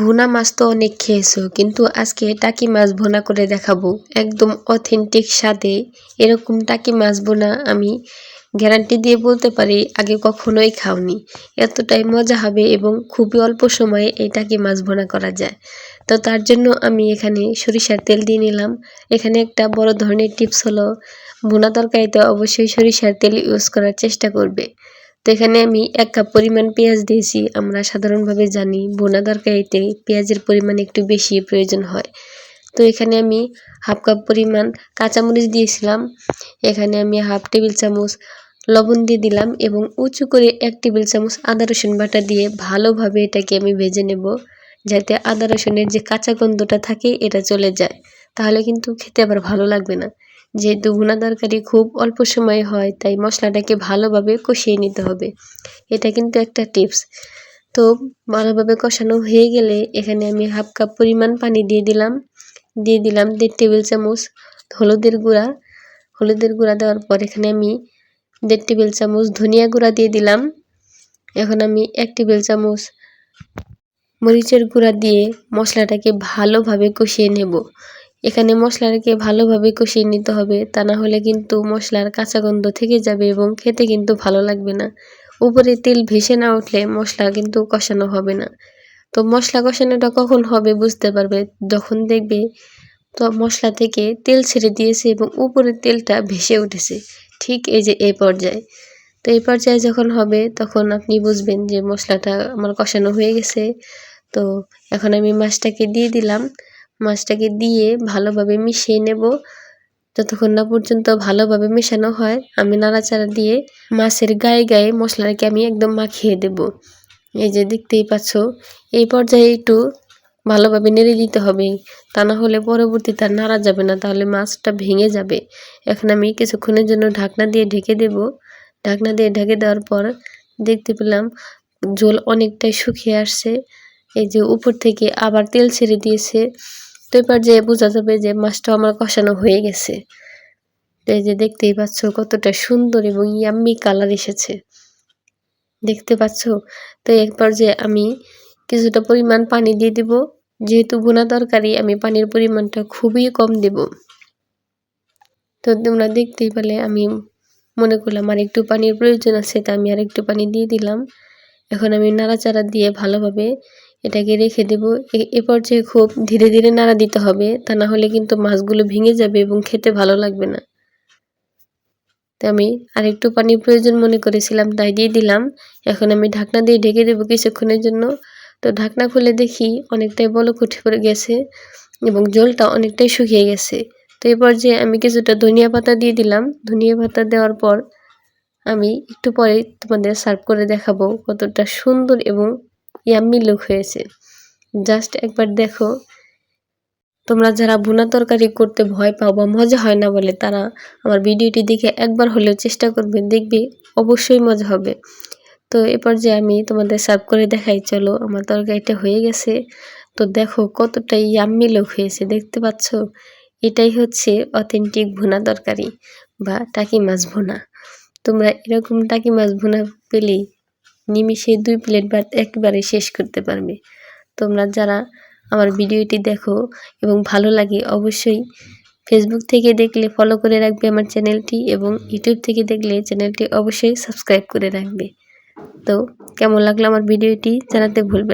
ভুনা মাছ তো অনেক খেয়েছো, কিন্তু আজকে টাকি মাছ ভুনা করে দেখাবো। একদম অথেন্টিক স্বাদে এরকম টাকি মাছ ভুনা আমি গ্যারান্টি দিয়ে বলতে পারি, আগে কখনোই খাওনি। এতটাই মজা হবে এবং খুবই অল্প সময়ে এই টাকি মাছ ভুনা করা যায়। তো তার জন্য আমি এখানে সরিষার তেল দিয়ে নিলাম। এখানে একটা বড় ধরনের টিপস হলো, ভুনা তরকারিতে অবশ্যই সরিষার তেল ইউজ করার চেষ্টা করবে। তো এখানে আমি এক কাপ পরিমাণ পেঁয়াজ দিয়েছি। আমরা সাধারণভাবে জানি বোনা তরকারিতে পেঁয়াজের পরিমাণ একটু বেশি প্রয়োজন হয়। তো এখানে আমি হাফ কাপ পরিমাণ কাঁচামরিচ দিয়েছিলাম। এখানে আমি হাফ টেবিল চামচ লবণ দিয়ে দিলাম এবং উঁচু করে এক টেবিল চামচ আদা রসুন বাটা দিয়ে ভালোভাবে এটাকে আমি ভেজে নেব যাতে আদা রসুনের যে কাঁচা গন্ধটা থাকে, এটা চলে যায়। তাহলে কিন্তু খেতে আবার ভালো লাগবে না। যেহেতু ভুনা তরকারি খুব অল্প সময়ে হয়, তাই মশলাটাকে ভালোভাবে কষিয়ে নিতে হবে। এটা কিন্তু একটা টিপস। তো ভালোভাবে কষানো হয়ে গেলে এখানে আমি হাফ কাপ পরিমাণ পানি দিয়ে দিলাম। দিয়ে দিলাম দেড় টেবিল চামচ হলুদের গুঁড়া। হলুদের গুঁড়া দেওয়ার পর এখানে আমি দেড় টেবিল চামচ ধনিয়া গুঁড়া দিয়ে দিলাম। এখন আমি এক টেবিল চামচ মরিচের গুঁড়া দিয়ে মশলাটাকে ভালোভাবে কষিয়ে নেব। এখানে মশলাটাকে ভালোভাবে কষিয়ে নিতে হবে। তা না হলে কিন্তু মশলার কাঁচা গন্ধ থেকে যাবে এবং খেতে কিন্তু ভালো লাগবে না। উপরে তেল ভেসে না উঠলে মশলা কিন্তু কষানো হবে না। তো মশলা কষানোটা কখন হবে বুঝতে পারবে? যখন দেখবে তো মশলা থেকে তেল ছেড়ে দিয়েছে এবং উপরের তেলটা ভেসে উঠেছে। ঠিক এই যে এই পর্যায়ে। তো এই পর্যায়ে যখন হবে তখন আপনি বুঝবেন যে মশলাটা আমার কষানো হয়ে গেছে। তো এখন আমি মাছটাকে দিয়ে দিলাম। মাছটাকে দিয়ে ভালোভাবে মিশিয়ে নেব। যতক্ষণ না পর্যন্ত ভালোভাবে মেশানো হয়, আমি নাড়াচাড়া দিয়ে মাছের গায়ে গায়ে মশলাটাকে আমি একদম মাখিয়ে দেব। এই যে দেখতেই পাচ্ছ, এই পর্যায়ে একটু ভালোভাবে নেড়ে দিতে হবে। তা না হলে পরবর্তীতে আর নাড়া যাবে না, তাহলে মাছটা ভেঙে যাবে। এখন আমি কিছুক্ষণের জন্য ঢাকনা দিয়ে ঢেকে দেব। ঢাকনা দিয়ে ঢেকে দেওয়ার পর দেখতে পেলাম জল অনেকটাই শুকিয়ে আসছে। এই যে উপর থেকে আবার তেল ছেড়ে দিয়েছে। তো এবার যে বোঝা যাবে যে মাছটা আমার কষানো হয়ে গেছে। এই যে দেখতেই পাচ্ছ কতটা সুন্দর এবং ইয়াম্মি কালার এসেছে। দেখতে পাচ্ছ? তো এরপর যে আমি কিছুটা পরিমাণ পানি দিয়ে দিব। যেহেতু বোনা তরকারি, আমি পানির পরিমাণটা খুবই কম দেব। তো তোমরা দেখতেই পেলে আমি মনে করলাম আর একটু পানির প্রয়োজন আছে তা আমি আর একটু পানি দিয়ে দিলাম। এখন আমি নাড়াচাড়া দিয়ে ভালোভাবে এটাকে রেখে দেব। এ পর্যায়ে খুব ধীরে ধীরে নাড়া দিতে হবে। তা না হলে কিন্তু মাছগুলো ভেঙে যাবে এবং খেতে ভালো লাগবে না। তো আমি আরেকটু পানির প্রয়োজন মনে করেছিলাম, তাই দিয়ে দিলাম। এখন আমি ঢাকনা দিয়ে ঢেকে দেবো কিছুক্ষণের জন্য। তো ঢাকনা খুলে দেখি অনেকটাই বলক উঠে পড়ে গেছে এবং জলটা অনেকটাই শুকিয়ে গেছে। তো এই পর্যায়ে আমি কিছুটা ধনিয়া পাতা দিয়ে দিলাম। ধনিয়া পাতা দেওয়ার পর আমি একটু পরে তোমাদের সার্ভ করে দেখাবো কতটা সুন্দর এবং ইয়াম্মি লুক হয়েছে। জাস্ট একবার দেখো। তোমরা যারা ভুনা তরকারি করতে ভয় পাও বা মজা হয় না বলে, তারা আমার ভিডিওটি দেখে একবার হলেও চেষ্টা করবে, দেখবে অবশ্যই মজা হবে। তো এরপর যে আমি তোমাদের সার্ভ করে দেখাই, চলো আমার তরকারিটা হয়ে গেছে। তো দেখো কতটা ইয়াম্মি লোক হয়েছে, দেখতে পাচ্ছ? এটাই হচ্ছে অথেন্টিক ভুনা তরকারি বা টাকি মাছ ভুনা। তোমরা এরকম টাকি মাছ ভুনা পেলেই নিমিষে দুই প্লেট ভাত একবারে শেষ করতে পারবে। তোমরা যারা আমার ভিডিওটি দেখো এবং ভালো লাগে অবশ্যই ফেসবুক থেকে দেখলে ফলো করে রাখবে আমার চ্যানেলটি এবং ইউটিউব থেকে দেখলে চ্যানেলটি অবশ্যই সাবস্ক্রাইব করে রাখবে। তো কেমন লাগল আমার ভিডিওটি জানাতে ভুলবেন